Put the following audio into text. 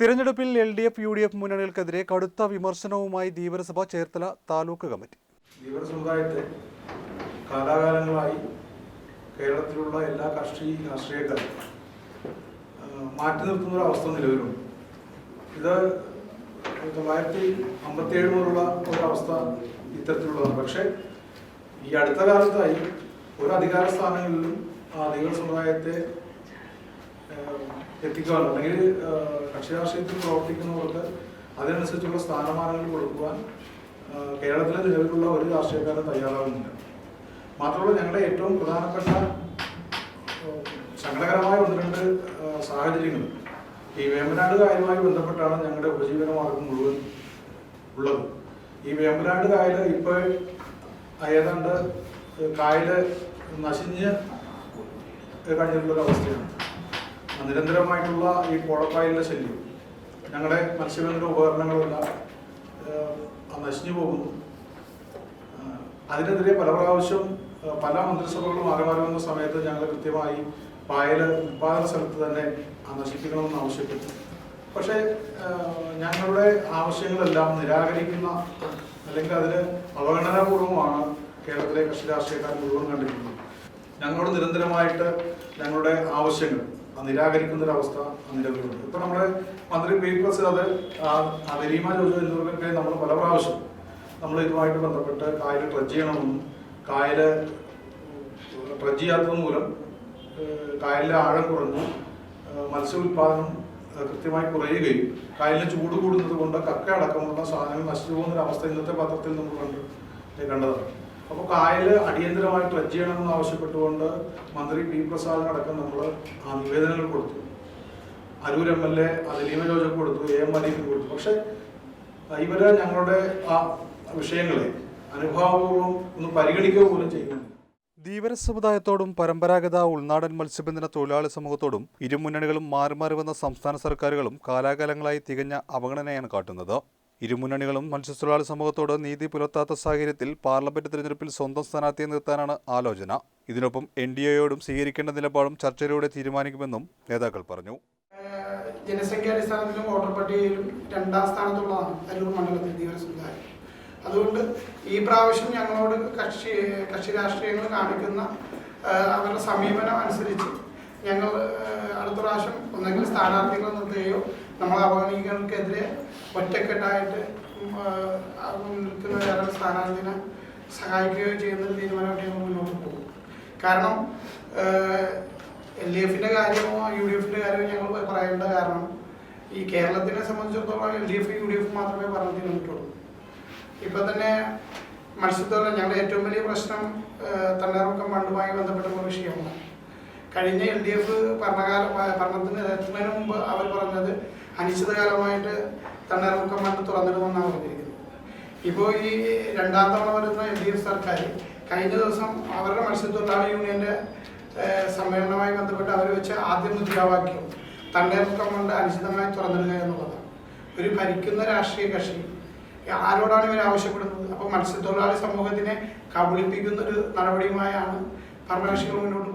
തിരഞ്ഞെടുപ്പിൽ L D F U D F മുന്നണികൾക്കെതിരെ കടുത്ത വിമർശനവുമായി ധീവരസഭ ചേർത്തല താലൂക്ക് കമ്മിറ്റി. കാലാകാലങ്ങളായി കേരളത്തിലുള്ള എല്ലാ കക്ഷി രാഷ്ട്രീയക്കാരും മാറ്റി നിർത്തുന്ന ഒരു അവസ്ഥ നിലവിലുണ്ട്. ഇത് തൊള്ളായിരത്തി അമ്പത്തി ഏഴ് മുതലുള്ള ഒരവസ്ഥ ഇത്തരത്തിലുള്ളതാണ്. പക്ഷേ ഈ അടുത്ത കാലത്തായി ഒരു അധികാര സ്ഥാനങ്ങളിലും ആ ധീവര സമുദായത്തെ എത്തിക്കുവാൻ അല്ലെങ്കിൽ കക്ഷി രാഷ്ട്രീയത്തിൽ പ്രവർത്തിക്കുന്നവർക്ക് അതിനനുസരിച്ചുള്ള സ്ഥാനമാനങ്ങൾ കൊടുക്കുവാൻ കേരളത്തിലെ നിലവിലുള്ള ഒരു രാഷ്ട്രീയക്കാരും തയ്യാറാകുന്നില്ല മാത്രമല്ല ഞങ്ങളുടെ ഏറ്റവും പ്രധാനപ്പെട്ട സങ്കടകരമായ ഒന്ന് രണ്ട് സാഹചര്യങ്ങൾ. ഈ വേമ്പനാട് കായലുമായി ബന്ധപ്പെട്ടാണ് ഞങ്ങളുടെ ഉപജീവന മാർഗം മുഴുവൻ ഉള്ളത്. ഈ വേമ്പനാട് കായൽ ഇപ്പോൾ ഏതാണ്ട് കായൽ നശിഞ്ഞ് കഴിഞ്ഞിട്ടുള്ളൊരു അവസ്ഥയാണ് നിരന്തരമായിട്ടുള്ള ഈ കോളപ്പായലിന്റെ ശല്യം. ഞങ്ങളുടെ മത്സ്യബന്ധന ഉപകരണങ്ങളെല്ലാം നശിഞ്ഞു പോകുന്നു. അതിനെതിരെ പല പ്രാവശ്യം പല മന്ത്രിസഭകളും മാറി വന്ന സമയത്ത് ഞങ്ങൾ കൃത്യമായി പായൽ ഉൽപാദന സ്ഥലത്ത് തന്നെ നശിപ്പിക്കണമെന്ന് ആവശ്യപ്പെട്ടു. പക്ഷേ ഞങ്ങളുടെ ആവശ്യങ്ങളെല്ലാം നിരാകരിക്കുന്ന അല്ലെങ്കിൽ അതിന് അവഗണനാപൂർവമാണ് കേരളത്തിലെ കക്ഷി രാഷ്ട്രീയക്കാർ മുഴുവൻ കണ്ടിരിക്കുന്നത്. ഞങ്ങളോട് നിരന്തരമായിട്ട് ഞങ്ങളുടെ ആവശ്യങ്ങൾ നിരാകരിക്കുന്ന ഒരു അവസ്ഥ നിലവിലുണ്ട്. ഇപ്പൊ നമ്മുടെ മന്ത്രി പി അത് അദരീമ ജോജു എന്നിവർക്കൊക്കെ നമ്മൾ പല പ്രാവശ്യം നമ്മൾ ഇതുമായിട്ട് ബന്ധപ്പെട്ട് കായൽ ട്രജ് ചെയ്യണമെന്നും കായൽ ട്രജ് ചെയ്യാത്തത് മൂലം കായലിലെ ആഴം കുറഞ്ഞു മത്സ്യ ഉൽപാദനം കൃത്യമായി കുറയുകയും കായലിന് ചൂട് കൂടുന്നത് കൊണ്ട് കക്ക അടക്കമുള്ള സാധനങ്ങൾ നശിച്ചു പോകുന്ന ഒരു അവസ്ഥ ഇന്നത്തെ പത്രത്തിൽ നമ്മൾ കണ്ട് കണ്ടതാണ്. അപ്പോൾ കായൽ അടിയന്തരമായി ട്രജ് ചെയ്യണമെന്ന് ആവശ്യപ്പെട്ടുകൊണ്ട് മന്ത്രി പി പ്രസാദിനടക്കം നമ്മൾ ആ നിവേദനങ്ങൾ കൊടുത്തു. അരൂർ എം എൽ എ അതിലീമ ജോജക്ക് കൊടുത്തു എ എം മലീക്ക് കൊടുത്തു. പക്ഷെ ഇവർ ഞങ്ങളുടെ ആ വിഷയങ്ങളെ അനുഭാവപൂർവം ഒന്ന് പരിഗണിക്കുക പോലും ചെയ്യുന്നില്ല. ധീവര സമുദായത്തോടും പരമ്പരാഗത ഉൾനാടൻ മത്സ്യബന്ധന തൊഴിലാളി സമൂഹത്തോടും ഇരുമുന്നണികളും മാറി മാറി വന്ന സംസ്ഥാന സർക്കാരുകളും കാലാകാലങ്ങളായി തികഞ്ഞ അവഗണനയാണ് കാട്ടുന്നത്. ഇരു മുന്നണികളും മത്സ്യത്തൊഴിലാളി സമൂഹത്തോട് നീതി പുലർത്താത്ത സാഹചര്യത്തിൽ പാർലമെന്റ് തിരഞ്ഞെടുപ്പിൽ സ്വന്തം സ്ഥാനാർത്ഥിയെ നിർത്താനാണ് ആലോചന. ഇതിനൊപ്പം എൻ ഡി എയോടും സ്വീകരിക്കേണ്ട നിലപാടും ചർച്ചയിലൂടെ തീരുമാനിക്കുമെന്നും നേതാക്കൾ പറഞ്ഞു. ജനസംഖ്യാടിസ്ഥാനത്തിലും വോട്ടർ പട്ടികയിലും രണ്ടാം സ്ഥാനത്തുള്ളതാണ് അരൂർ മണ്ഡലത്തിൽ തീവ്രസമുദായം അതുകൊണ്ട് ഈ പ്രാവശ്യം ഞങ്ങളോട് കക്ഷി കക്ഷി രാഷ്ട്രീയങ്ങൾ കാണിക്കുന്ന അവരുടെ സമീപനം അനുസരിച്ച് ഞങ്ങൾ അടുത്ത പ്രാവശ്യം ഒന്നെങ്കിൽ സ്ഥാനാർത്ഥികളെ നിർത്തുകയോ നമ്മൾ അവഗണികൾക്കെതിരെ ഒറ്റക്കെട്ടായിട്ട് നിൽക്കുന്ന വേറെ സ്ഥാനാർത്ഥിനെ സഹായിക്കുകയോ ചെയ്യുന്ന തീരുമാനമായിട്ട് ഞങ്ങൾ മുന്നോട്ട് പോകും. കാരണം എൽ ഡി എഫിന്റെ കാര്യമോ യു ഡി എഫിന്റെ കാര്യമോ ഞങ്ങൾ പറയേണ്ട കാരണം ഈ കേരളത്തിനെ സംബന്ധിച്ചിടത്തോളം L D F U D F മാത്രമേ പറഞ്ഞു തീർന്നിട്ടുള്ളൂ ഇപ്പം തന്നെ മത്സ്യത്തൊഴിലാളി ഞങ്ങളുടെ ഏറ്റവും വലിയ പ്രശ്നം തണ്ണീർമുക്കം ബന്ധപ്പെട്ട ഒരു വിഷയമാണ്. കഴിഞ്ഞ എൽ ഡി എഫ് ഭരണകാല ഭരണത്തിന് എത്തുന്നതിന് മുമ്പ് അവർ പറഞ്ഞത് അനിശ്ചിതകാലമായിട്ട് തണ്ണീർമുക്കം ഫണ്ട് തുറന്നിടുമെന്നാണ് പറഞ്ഞിരിക്കുന്നത്. ഇപ്പോൾ ഈ രണ്ടാം തവണ വരുന്ന എൽ ഡി എഫ് സർക്കാർ കഴിഞ്ഞ ദിവസം അവരുടെ മത്സ്യത്തൊഴിലാളി യൂണിയന്റെ സമ്മേളനവുമായി ബന്ധപ്പെട്ട് അവർ വെച്ച ആദ്യ മുദ്രാവാക്യം തണ്ണീർമുക്കം കൊണ്ട് അനിശ്ചിതമായി തുറന്നിടുക എന്നുള്ളതാണ്. ഒരു ഭരിക്കുന്ന രാഷ്ട്രീയ കക്ഷി ആരോടാണ് ഇവർ ആവശ്യപ്പെടുന്നത്? അപ്പോൾ മത്സ്യത്തൊഴിലാളി സമൂഹത്തിനെ കബളിപ്പിക്കുന്ന ഒരു നടപടിയുമായാണ് ഭരണകക്ഷികൾ മുന്നോട്ട്